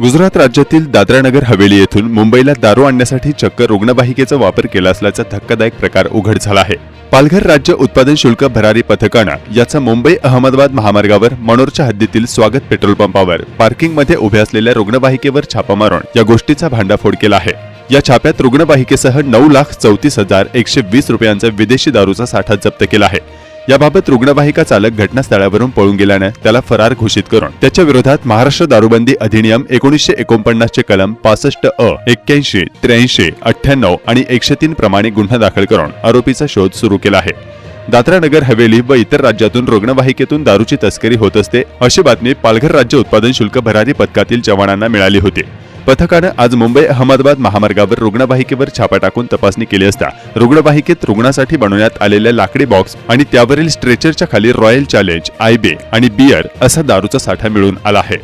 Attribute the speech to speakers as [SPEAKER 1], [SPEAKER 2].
[SPEAKER 1] गुजरात राज्यातील दादरानगर हवेली येथून मुंबईला दारू आणण्यासाठी चक्क रुग्णवाहिकेचा वापर केला असल्याचा धक्कादायक प्रकार उघड झाला आहे. पालघर राज्य उत्पादन शुल्क भरारी पथकानं याचा मुंबई अहमदाबाद महामार्गावर मनोरच्या हद्दीतील स्वागत पेट्रोल पंपावर पार्किंगमध्ये उभे असलेल्या रुग्णवाहिकेवर छापा मारून या गोष्टीचा भांडाफोड केला आहे. या छाप्यात रुग्णवाहिकेसह नऊ लाख चौतीस हजार एकशे वीस रुपयांचा विदेशी दारूचा साठा जप्त केला आहे. याबाबत रुग्णवाहिका चालक घटनास्थळावरून पळून गेल्यानं त्याला फरार घोषित करून त्याच्या विरोधात महाराष्ट्र दारूबंदी अधिनियम एकोणीसशे एकोणपन्नासचे कलम पासष्ट अ एक्क्याऐंशी त्र्याऐंशी अठ्ठ्याण्णव आणि एकशे तीन प्रमाणे गुन्हा दाखल करून आरोपीचा शोध सुरू केला आहे. दादरा नगर हवेली व इतर राज्यातून रुग्णवाहिकेतून दारूची तस्करी होत असते अशी बातमी पालघर राज्य उत्पादन शुल्क भरारी पथकातील जवानांना मिळाली होती. पथकानं आज मुंबई अहमदाबाद महामार्गावर रुग्णवाहिकेवर छापा टाकून तपासणी केली असता रुग्णवाहिकेत रुग्णासाठी बनवण्यात आलेल्या लाकडी बॉक्स आणि त्यावरील स्ट्रेचरच्या खाली रॉयल चॅलेंज आयबे आणि बियर असा दारूचा साठा मिळून आला आहे.